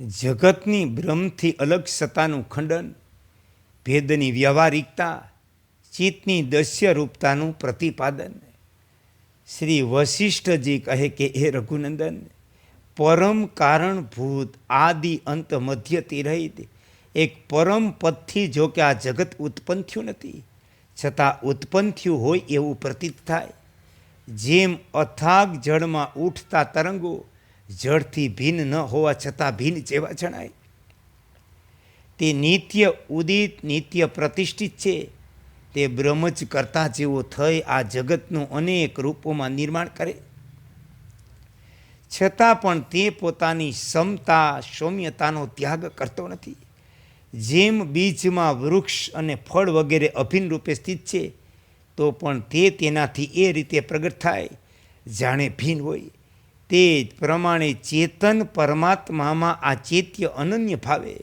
જગતની બ્રહ્મથી અલગ સત્તાનું ખંડન, ભેદની વ્યવહારિકતા, ચિત્તની દસ્યરૂપતાનું પ્રતિપાદન. શ્રી વશિષ્ઠજી કહે કે, હે રઘુનંદન, પરમ કારણભૂત આદિ અંત મધ્યથી રહિત, એક પરમ પદથી જો કે આ જગત ઉત્પન્ન થયું નથી, છતાં ઉત્પન્ન થયું હોય એવું પ્રતીત થાય. જેમ અથાગ જળમાં ઉઠતા તરંગો જળથી ભિન્ન ન હોવા છતાં ભિન્ન જેવા જણાય. તે નિત્ય ઉદિત, નિત્ય પ્રતિષ્ઠિત છે. તે બ્રહ્મ જ કરતા જેવો થઈ આ જગતનું અનેક રૂપોમાં નિર્માણ કરે. છતાં પણ તે પોતાની ક્ષમતા સૌમ્યતાનો ત્યાગ કરતો નથી. જેમ બીજમાં વૃક્ષ અને ફળ વગેરે અભિન્ન રૂપે સ્થિત છે, તો પણ તે તેનાથી એ રીતે પ્રગટ થાય, જાણે ભિન્ન હોય. તે જ પ્રમાણે ચેતન પરમાત્મામાં આ ચેત્ય અનન્ય ભાવે,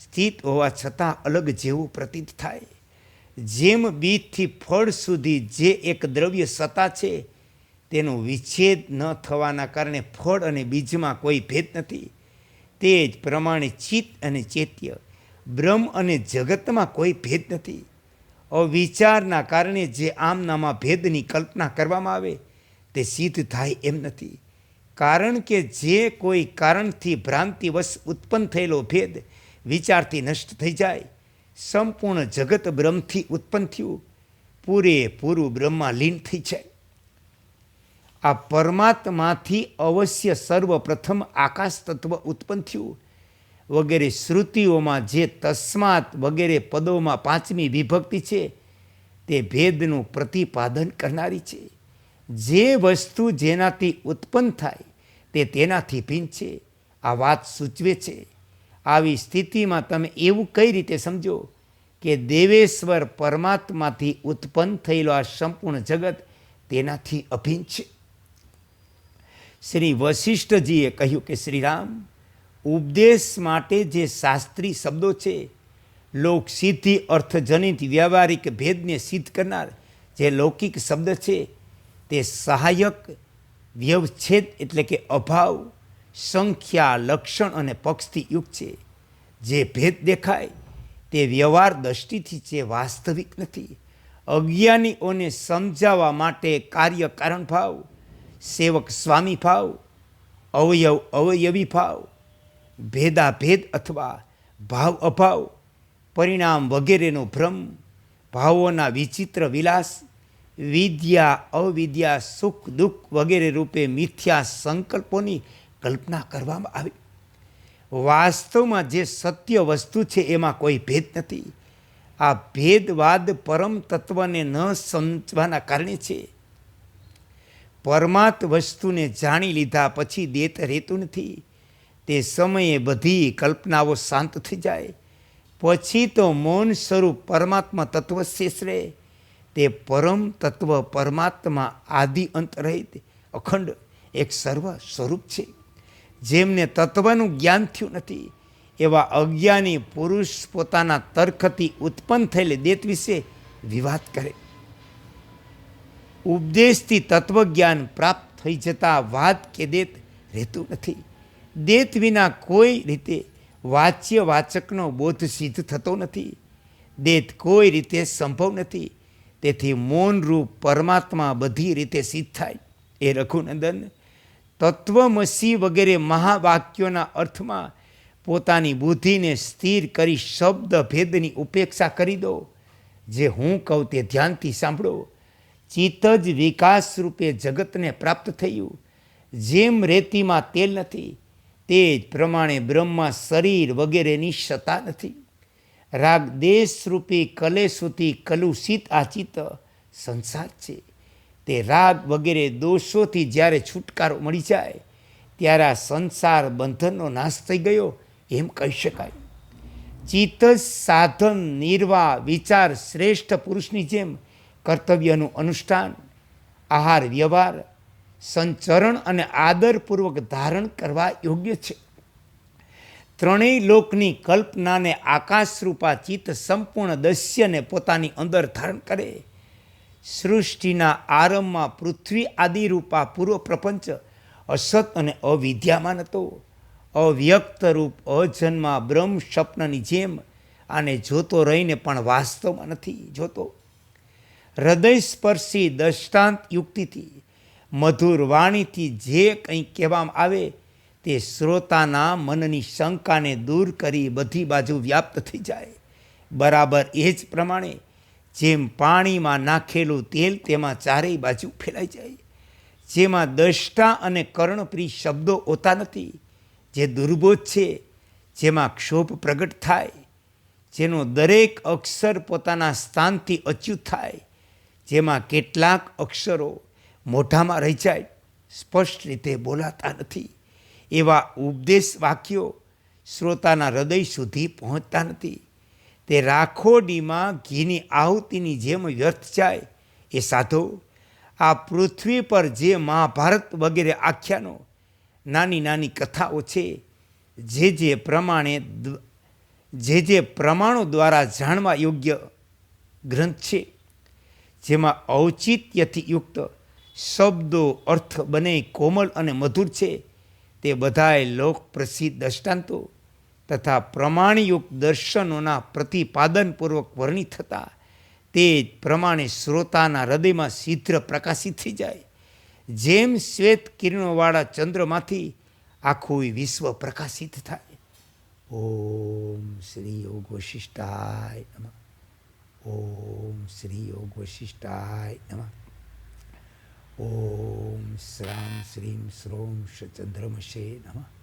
સ્થિત હોવા છતાં અલગ જેવું પ્રતીત થાય. જેમ બીજથી ફળ સુધી જે એક દ્રવ્ય સત્તા છે, તેનો વિચ્છેદ ન થવાના કારણે ફળ અને બીજમાં કોઈ ભેદ નથી. તે જ પ્રમાણે ચિત્ત અને ચેત્ય, બ્રહ્મ અને જગતમાં કોઈ ભેદ નથી. અવિચારના કારણે જે આમનામાં ભેદની કલ્પના કરવામાં આવે, તે સિદ્ધ થાય એમ નથી. કારણ કે જે કોઈ કારણથી ભ્રાંતિવશ ઉત્પન્ન થયેલો ભેદ વિચારથી નષ્ટ થઈ જાય, સંપૂર્ણ જગત બ્રહ્મથી ઉત્પન્ન થયું, પૂરેપૂરું બ્રહ્મા લીન થઈ જાય. આ પરમાત્માથી અવશ્ય સર્વપ્રથમ આકાશ તત્વ ઉત્પન્ન થયું. વગેરે શ્રુતિઓમાં જે તસ્માત વગેરે પદોમાં પાંચમી વિભક્તિ છે, તે ભેદનું પ્રતિપાદન કરનારી છે. જે વસ્તુ જેનાથી ઉત્પન્ન થાય તે તેનાથી ભિન્ન છે. આ વાત સૂચવે છે. આવી સ્થિતિમાં તમે એવું કઈ રીતે સમજો કે દેવેશ્વર પરમાત્માથી ઉત્પન્ન થયેલો આ સંપૂર્ણ જગત તેનાથી અભિન્ન છે? શ્રી વશિષ્ઠજીએ કહ્યું કે શ્રીરામ, ઉપદેશ માટે જે શાસ્ત્રી શબ્દો છે, લોક સિદ્ધિ અર્થજનિત વ્યવહારિક ભેદને સિદ્ધ કરનાર જે લૌકિક શબ્દ છે તે સહાયક વ્યવચ્છેદ એટલે કે અભાવ, સંખ્યા, લક્ષણ અને પક્ષથી યુક્ત છે. જે ભેદ દેખાય, તે વ્યવહાર દ્રષ્ટિથી છે, વાસ્તવિક નથી. અજ્ઞાનીઓને સમજાવવા માટે કાર્ય કારણ ભાવ, સેવક સ્વામી ભાવ, અવયવ અવયવી ભાવ, ભેદાભેદ અથવા ભાવ અભાવ, પરિણામ વગેરેનો ભ્રમ, ભાવોના વિચિત્ર વિલાસ વિદ્યા, અવિદ્યા, સુખ, દુઃખ વગેરે રૂપે મિથ્યા સંકલ્પોની કલ્પના કરવામાં આવી. વાસ્તવમાં જે સત્ય વસ્તુ છે એમાં કોઈ ભેદ નથી. આ ભેદવાદ પરમ તત્વને ન સમજવાના કારણે છે. પરમાત્ વસ્તુને જાણી લીધા પછી દેત રહેતું નથી. તે સમયે બધી કલ્પનાઓ શાંત થઈ જાય. પછી તો મૌન સ્વરૂપ પરમાત્મા તત્વ શેષ રહે. તે પરમ તત્વ પરમાત્મા આદિ અંત રહિત અખંડ એક સર્વ સ્વરૂપ છે. જેમને તત્વનું જ્ઞાન થયું નથી, એવા અજ્ઞાની પુરુષ પોતાના તર્કથી ઉત્પન્ન થયેલી દેત વિશે વિવાદ કરે. ઉપદેશથી તત્વજ્ઞાન પ્રાપ્ત થઈ જતા વાત કે દેત રહેતું નથી. દેત વિના કોઈ રીતે વાચ્ય વાચકનો બોધ સિદ્ધ થતો નથી. દેત કોઈ રીતે સંભવ નથી. તેથી મૌનરૂપ પરમાત્મા બધી રીતે સિદ્ધ થાય. એ રઘુનંદન તત્વમસી વગેરે મહાવાક્યોના અર્થમાં પોતાની બુદ્ધિને સ્થિર કરી શબ્દ ભેદની ઉપેક્ષા કરી દો. જે હું કહું તે ધ્યાનથી સાંભળો. ચિત્ત જ વિકાસ રૂપે જગતને પ્રાપ્ત થયું. જેમ રેતીમાં તેલ નથી તે જ પ્રમાણે બ્રહ્મા શરીર વગેરેની સત્તા નથી. રાગ દેશરૂપી કલેસુથી કલુષિત આ ચિત્ત સંસાર છે. તે રાગ વગેરે દોષોથી જ્યારે છુટકારો મળી જાય, ત્યારે આ સંસાર બંધનનો નાશ થઈ ગયો એમ કહી શકાય. ચિત્ત સાધન નિર્વાહ વિચાર શ્રેષ્ઠ પુરુષની જેમ કર્તવ્યનું અનુષ્ઠાન, આહાર વ્યવહાર, સંચરણ અને આદરપૂર્વક ધારણ કરવા યોગ્ય છે. ત્રણેય લોકની કલ્પનાને આકાશરૂપા ચિત્ત સંપૂર્ણ દસ્યને પોતાની અંદર ધારણ કરે. સૃષ્ટિના આરંભમાં પૃથ્વી આદિરૂપા પૂર્વ પ્રપંચ અસત અને અવિદ્યામાન હતો. અવ્યક્ત રૂપ અજન્મા બ્રહ્મ સ્વપ્નની જેમ આને જોતો રહીને પણ વાસ્તવમાં નથી જોતો. હૃદય સ્પર્શી દષ્ટાંત યુક્તિથી મધુર વાણીથી જે કંઈ કહેવામાં આવે તે શ્રોતાના મનની શંકાને દૂર કરી બધી બાજુ વ્યાપ્ત થઈ જાય. બરાબર એ જ પ્રમાણે જેમ પાણીમાં નાખેલું તેલ તેમાં ચારેય બાજુ ફેલાઈ જાય. જેમાં દષ્ટા અને કર્ણપ્રિય શબ્દો હોતા નથી. જે દુર્બોધ છે, જેમાં ક્ષોભ પ્રગટ થાય. જેનો દરેક અક્ષર પોતાના સ્થાનથી અચ્યુત થાય. જેમાં કેટલાક અક્ષરો મોઢામાં રહી જાય. સ્પષ્ટ રીતે બોલાતા નથી. એવા ઉપદેશ વાક્યો શ્રોતાના હૃદય સુધી પહોંચતા નથી. તે રાખોડીમાં ઘીની આહુતિની જેમ વ્યર્થ જાય. એ સાધો, આ પૃથ્વી પર જે મહાભારત વગેરે આખ્યાનો નાની નાની કથાઓ છે, જે જે પ્રમાણે જે જે પ્રમાણો દ્વારા જાણવા યોગ્ય ગ્રંથ છે, જેમાં ઔચિત્યથી યુક્ત શબ્દો અર્થ બને કોમળ અને મધુર છે તે બધાએ લોક પ્રસિદ્ધ દ્રષ્ટાંતો તથા પ્રમાણયુક્ત દર્શનોના પ્રતિપાદનપૂર્વક વર્ણિત થતા તે જ પ્રમાણે શ્રોતાના હૃદયમાં શીઘ્ર પ્રકાશિત થઈ જાય. જેમ શ્વેત કિરણોવાળા ચંદ્રમાંથી આખું વિશ્વ પ્રકાશિત થાય. ઓમ શ્રી યોગ વશિષ્ઠાય નમઃ. ઓમ શ્રી યોગ વશિષ્ઠાય નમઃ. ઓમ શ્રામ શ્રીમ શ્રોમ ચંદ્રમશે નમઃ